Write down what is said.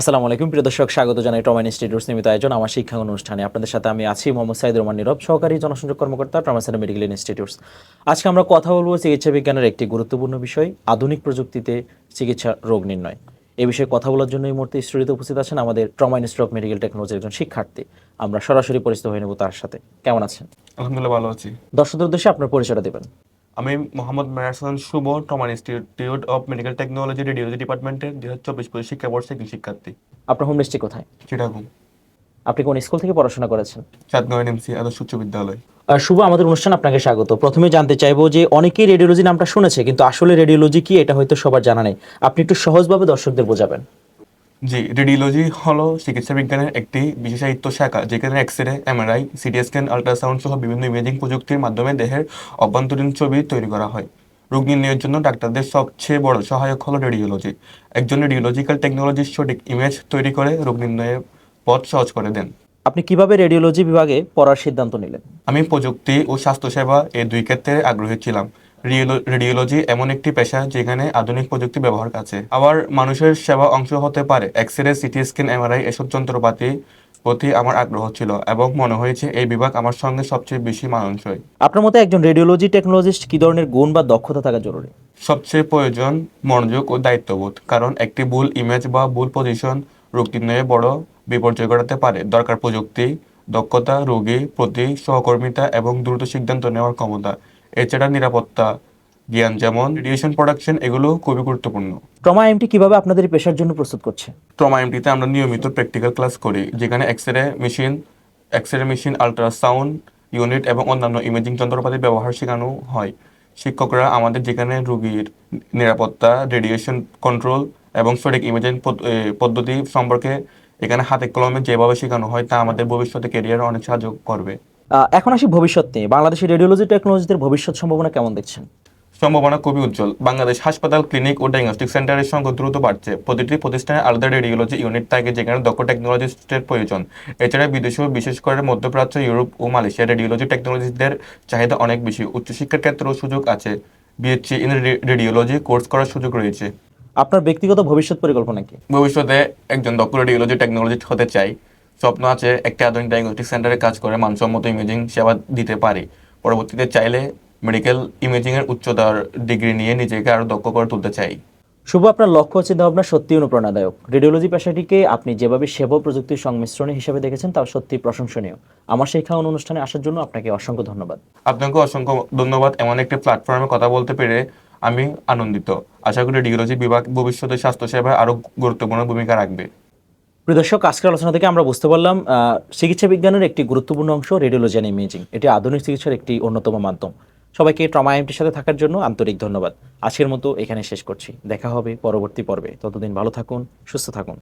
আসসালামু আলাইকুম। প্রিয় দর্শক স্বাগত জানাই ট্রমা ইনস্টিটিউটস নিয়মিত আয়োজন আমার শিক্ষা অনুষ্ঠানে। আপনাদের সাথে আমি আছি মোহাম্মদ সাইদ রহমান নীরব সহকারী জনসংযোগ কর্মকর্তা ট্রমা সেন্টার মেডিকেল ইনস্টিটিউটস আজকে আমরা কথা বলব চিকিৎসা বিজ্ঞানের একটি গুরুত্বপূর্ণ বিষয় আধুনিক প্রযুক্তিতে চিকিৎসা রোগ নির্ণয়। এই বিষয়ে কথা বলার জন্য এই মুহূর্তে স্টুডিওতে উপস্থিত আছেন আমাদের ট্রমা ইনস্টিটিউট অফ মেডিকেল টেকনোলজির একজন শিক্ষার্থী। আমরা সরাসরি পরিচিত হয়ে নেব তার সাথে। কেমন আছেন? আলহামদুলিল্লাহ ভালো আছি। দর্শকদের উদ্দেশ্যে আপনার পরিচয়টা দেবেন। আমি মোহাম্মদ মেরাসান শুভ টমান institute of medical technology radiology ডিপার্টমেন্টের দুই হাজার চব্বিশ পঁচিশ শিক্ষাবর্ষে একজন শিক্ষার্থী। আপনার হোম ডিস্ট্রিক্ট কোথায়? চিটাগুম আপনি কোন স্কুল থেকে পড়াশোনা করেছেন? চাঁদগাঁও এনএমসি আদর্শ উচ্চ বিদ্যালয়। আর শুভ আমাদের অনুষ্ঠান আপনাকে স্বাগত। প্রথমে জানতে চাইব যে অনেকেই রেডিওলজি নামটা শুনেছে কিন্তু আসলে রেডিওলজি কি এটা হয়তো সবার জানা নেই। আপনি একটু সহজভাবে দর্শকদের বোঝাবেন। জি রেডিওলজি হলো চিকিৎসা বিজ্ঞানের একটি বিশেষায়িত শাখা যেখানে এক্স রে এমআরআই সিটি স্ক্যান আল্ট্রাসাউন্ড সহ বিভিন্ন ইমেজিং প্রযুক্তির মাধ্যমে দেহের অভ্যন্তরীণ ছবি তৈরি করা হয়। রোগ নির্ণয়ের জন্য ডাক্তারদের সবচেয়ে বড় সহায়ক হলো রেডিওলজি একজন রেডিওলজিক্যাল টেকনোলজির সঠিক ইমেজ তৈরি করে রোগ নির্ণয়ের পথ সহজ করে দেন। আপনি কীভাবে রেডিওলজি বিভাগে পড়ার সিদ্ধান্ত নিলেন? আমি প্রযুক্তি ও স্বাস্থ্যসেবা এই দুই ক্ষেত্রে আগ্রহী ছিলাম। রেডিওলজি এমন একটি পেশা যেখানে আধুনিক প্রযুক্তি ব্যবহার আছে আবার মানুষের সেবা অংশ হতে পারে। X ray CT scan MRI এসব যন্ত্রপাতি প্রতি আমার আগ্রহ ছিল এবং মনে হয়েছে এই বিভাগ আমার সঙ্গে সবচেয়ে বেশি মানানসই। আপনার মতে একজন রেডিওলজি টেকনোলজিস্ট কি ধরনের গুণ বা দক্ষতা থাকা জরুরি? সবচেয়ে প্রয়োজন মনোযোগ ও দায়িত্ববোধ কারণ একটি ভুল ইমেজ বা ভুল পজিশন রোগ নির্ণয়ে বড় বিপর্যয় ঘটাতে পারে। দরকার প্রযুক্তি দক্ষতা রোগী প্রতি সহকর্মিতা এবং দ্রুত সিদ্ধান্ত নেওয়ার ক্ষমতা। এছাড়া নিরাপত্তা জ্ঞান যেমন রেডিয়েশন প্রোডাকশন এগুলো খুবই গুরুত্বপূর্ণ। ট্রমা এমটি কীভাবে আপনাদের পেশার জন্য প্রস্তুত করছে? ট্রমা এমটিতে আমরা নিয়মিত প্র্যাকটিক্যাল ক্লাস করি যেখানে X ray machine X ray machine ultrasound unit এবং অন্যান্য ইমেজিং যন্ত্রপাতির ব্যবহার শেখানো হয়। শিক্ষকরা আমাদের যেখানে রোগীর নিরাপত্তা রেডিয়েশন কন্ট্রোল এবং সঠিক ইমেজিং পদ্ধতি সম্পর্কে এখানে হাতে কলমে যেভাবে শেখানো হয় তা আমাদের ভবিষ্যতে ক্যারিয়ারে অনেক সাহায্য করবে। এখন আসি ভবিষ্যৎ নিয়ে। বাংলাদেশের রেডিওলজি টেকনোলজিদের ভবিষ্যৎ সম্ভাবনা কেমন দেখছেন? সম্ভাবনা খুবই উজ্জ্বল। বাংলাদেশ হাসপাতাল ক্লিনিক ও ডায়াগনস্টিক সেন্টারের সংখ্যা দ্রুত বাড়ছে। প্রতিটি প্রতিষ্ঠানে আলাদা রেডিওলজি ইউনিট থাকে যেখানে দক্ষ টেকনোলজিস্টের প্রয়োজন। এছাড়া বিদেশেও বিশেষ করে মধ্যপ্রাচ্য ইউরোপ ও মালয়েশিয়া রেডিওলজি টেকনোলজিস্টদের চাহিদা অনেক বেশি। উচ্চশিক্ষার ক্ষেত্রেও সুযোগ আছে। বিএসসি ইন রেডিওলজি কোর্স করার সুযোগ রয়েছে। আপনার ব্যক্তিগত ভবিষ্যৎ পরিকল্পনা কি? ভবিষ্যতে একজন দক্ষ রেডিওলজি টেকনোলজিস্ট হতে চাই। স্বপ্ন আছে একটি আধুনিক ডায়াগনস্টিক সেন্টারে কাজ করে মানসম্মত ইমেজিং সেবা দিতে পারি। পরবর্তীতে চাইলে মেডিকেল ইমেজিংয়ের উচ্চতর ডিগ্রি নিয়ে নিজেকে আরও দক্ষ করে তুলতে চাই। শুভ আপনার লক্ষ্য চিন্তাভাবনা সত্যি অনুপ্রেরণাদায়ক রেডিওলজি পেশাটিকে আপনি যেভাবে সেবা প্রযুক্তির সংমিশ্রণে হিসেবে দেখেছেন তা সত্যি প্রশংসনীয়। আমার শিক্ষা অনুষ্ঠানে আসার জন্য আপনাকে অসংখ্য ধন্যবাদ। আপনাকে অসংখ্য ধন্যবাদ। এমন একটি প্ল্যাটফর্মে কথা বলতে পেরে আমি আনন্দিত। আশা করি রেডিওলজি বিভাগ ভবিষ্যতে স্বাস্থ্যসেবায় আরও গুরুত্বপূর্ণ ভূমিকা রাখবে। প্রিয় দর্শক, আজকের আলোচনা থেকে আমরা বুঝতে পারলাম চিকিৎসা বিজ্ঞানের একটি গুরুত্বপূর্ণ অংশ রেডিওলজি অ্যান্ড ইমেজিং। এটি আধুনিক চিকিৎসার একটি অন্যতম মাধ্যম। সবাইকে ট্রমা আইএমটির সাথে থাকার জন্য আন্তরিক ধন্যবাদ। আজকের মতো এখানে শেষ করছি। দেখা হবে পরবর্তী পর্বে। ততদিন ভালো থাকুন, সুস্থ থাকুন।